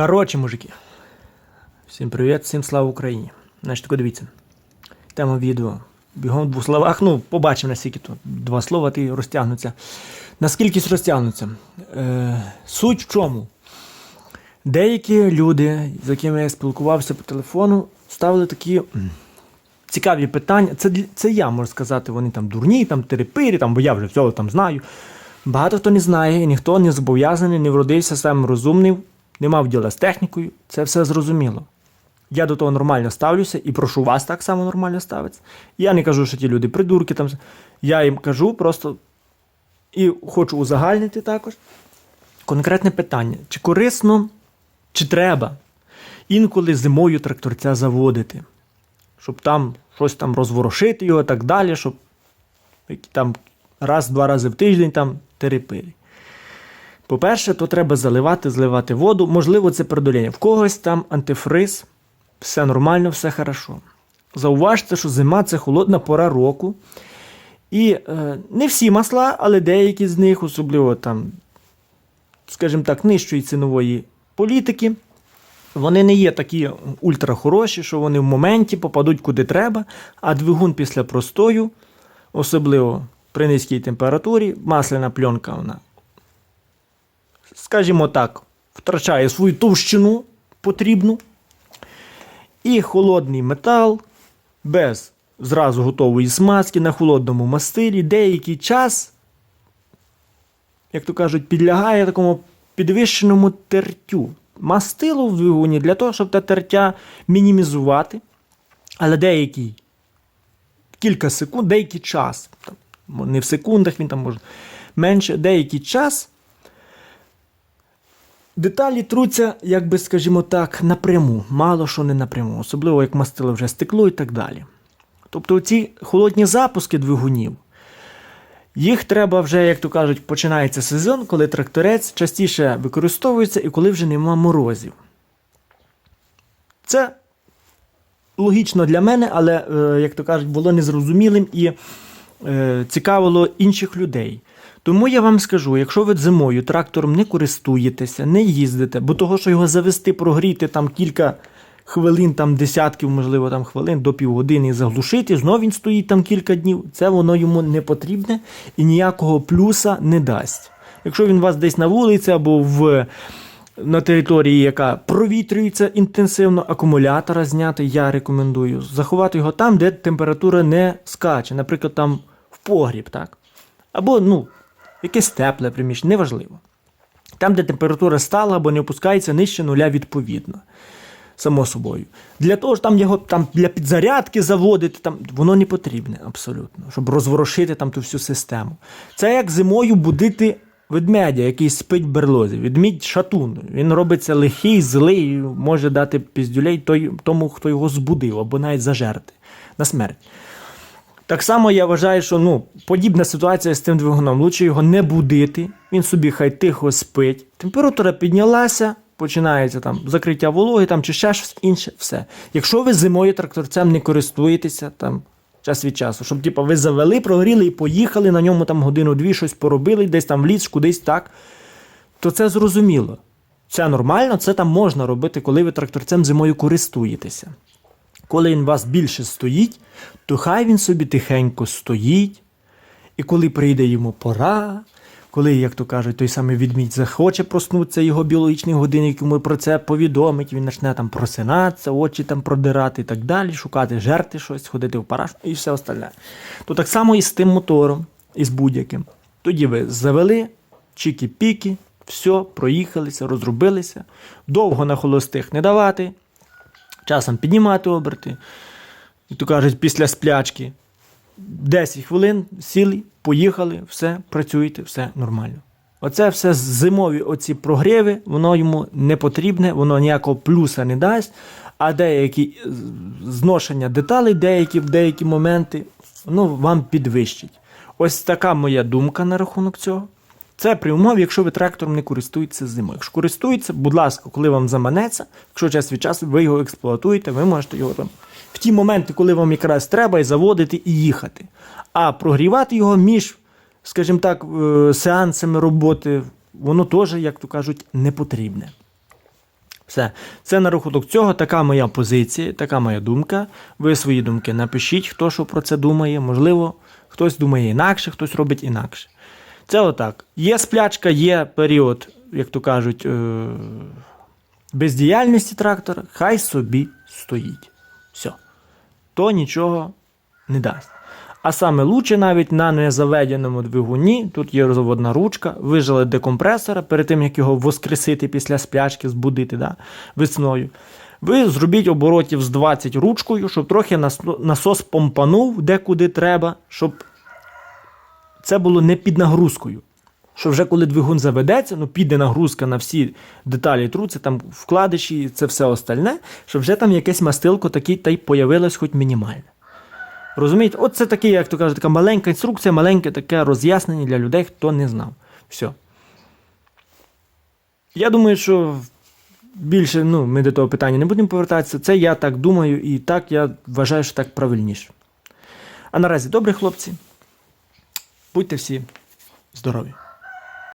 Коротше, мужики. Всім привіт, всім слава Україні. Значить, тако дивіться. Тема відео. Бігом в двох словах. Ну, побачимо, наскільки тут два слова ти розтягнуться. Наскільки розтягнуться. Е, суть в чому? Деякі люди, з якими я спілкувався по телефону, ставили такі цікаві питання. Це, це я можу сказати, вони там дурні, там терепирі, там, бо я вже все там знаю. Багато хто не знає, і ніхто не зобов'язаний, не вродився самим розумним, не мав діла з технікою. Це все зрозуміло. Я до того нормально ставлюся і прошу вас так само нормально ставитися. Я не кажу, що ті люди придурки там. Я їм кажу просто і хочу узагальнити також. Конкретне питання: чи корисно, чи треба інколи зимою тракторця заводити, щоб там щось там розворошити його і так далі, щоб там раз-два рази в тиждень там терепирі. По-перше, то треба заливати, зливати воду. Можливо, це передоління. В когось там антифриз, все нормально, все хорошо. Зауважте, що зима це холодна пора року. І е, не всі масла, але деякі з них, особливо там, скажімо так, нижчої цінової політики, вони не є такі ультрахороші, що вони в моменті попадуть куди треба, а двигун після простою, особливо при низькій температурі, масляна пленка, вона, скажімо так, втрачає свою товщину потрібну. І холодний метал без зразу готової смазки на холодному мастилі деякий час, як то кажуть, підлягає такому підвищеному тертю. Мастилу в двигуні для того, щоб те тертя мінімізувати. Але деякий кілька секунд, деякий час, не в секундах він там може менше, деякий час. Деталі труться, як би, скажімо так, напряму, мало що не напряму, особливо як мастило вже стекло і так далі. Тобто ці холодні запуски двигунів, їх треба вже, як то кажуть, починається сезон, коли тракторець частіше використовується і коли вже нема морозів. Це логічно для мене, але, е, як то кажуть, було незрозумілим і е, цікавило інших людей. Тому я вам скажу, якщо ви зимою трактором не користуєтеся, не їздите, бо того, що його завести, прогріти там кілька хвилин, там десятків, можливо, там хвилин до півгодини і заглушити, знов він стоїть там кілька днів, це воно йому не потрібне і ніякого плюса не дасть. Якщо він у вас десь на вулиці або в на території, яка провітрюється інтенсивно, акумулятора зняти, я рекомендую. Заховати його там, де температура не скаче, наприклад, там в погріб, так? Або, ну, якесь тепле приміщення, неважливо. Там, де температура стала або не опускається нижче нуля відповідно. Само собою. Для того ж там його там для підзарядки заводити, там воно не потрібне абсолютно, щоб розворошити там ту всю систему. Це як зимою будити ведмедя, який спить в берлозі. Ведмідь шатун. Він робиться лихий, злий, може дати піздюлей той, тому, хто його збудив, або навіть зажерти на смерть. Так само я вважаю, що ну, подібна ситуація з цим двигуном. Лучше його не будити, він собі хай тихо спить. Температура піднялася, починається там закриття вологи там, чи ще щось інше, все. Якщо ви зимою тракторцем не користуєтеся там, час від часу, щоб типу, ви завели, прогріли і поїхали на ньому там годину-дві, щось поробили, десь там в ліс, кудись так, то це зрозуміло. Це нормально, це там можна робити, коли ви тракторцем зимою користуєтеся. Коли він вас більше стоїть, то хай він собі тихенько стоїть. І коли прийде йому пора, коли, як то кажуть, той самий відмідь захоче проснутися, його біологічний годинник йому про це повідомить, він почне там просинатися, очі там продирати і так далі, шукати жерти щось, ходити в параш і все остальне. То так само і з тим мотором, і з будь-яким. Тоді ви завели, чіки-піки, все, проїхалися, розробилися, довго на холостих не давати, часом піднімати оберти. І то кажуть, після сплячки 10 хвилин сіли, поїхали, все, працюєте, все нормально. Оце все зимові оці прогріви, воно йому не потрібне, воно ніякого плюса не дасть, а деякі зношення деталей, деякі в деякі моменти, воно вам підвищить. Ось така моя думка на рахунок цього. Це при умові, якщо ви трактором не користуєтеся зимою. Якщо користуєтеся, будь ласка, коли вам заманеться, якщо час від часу ви його експлуатуєте, ви можете його там в ті моменти, коли вам якраз треба, і заводити і їхати. А прогрівати його між, скажімо так, е, сеансами роботи, воно теж, як то кажуть, не потрібне. Все. Це на рахунок цього така моя позиція, така моя думка. Ви свої думки напишіть, хто що про це думає. Можливо, хтось думає інакше, хтось робить інакше. Це отак. Є сплячка, є період, як то кажуть, е- бездіяльності трактора, хай собі стоїть. Все. То нічого не дасть. А саме лучше навіть на незаведеному двигуні, тут є розводна ручка, вижали декомпресора перед тим, як його воскресити після сплячки, збудити да, весною. Ви зробіть оборотів з 20 ручкою, щоб трохи насос помпанув де-куди треба, щоб це було не під нагрузкою. Що вже коли двигун заведеться, ну піде нагрузка на всі деталі труці, там вкладиші, це все остальне, щоб вже там якесь мастилко таке та й появилось хоч мінімальне. Розумієте? От це таке, як то кажуть, така маленька інструкція, маленьке таке роз'яснення для людей, хто не знав. Все. Я думаю, що більше ну, ми до того питання не будемо повертатися. Це я так думаю, і так я вважаю, що так правильніше. А наразі добре, хлопці. Будьте всі здорові.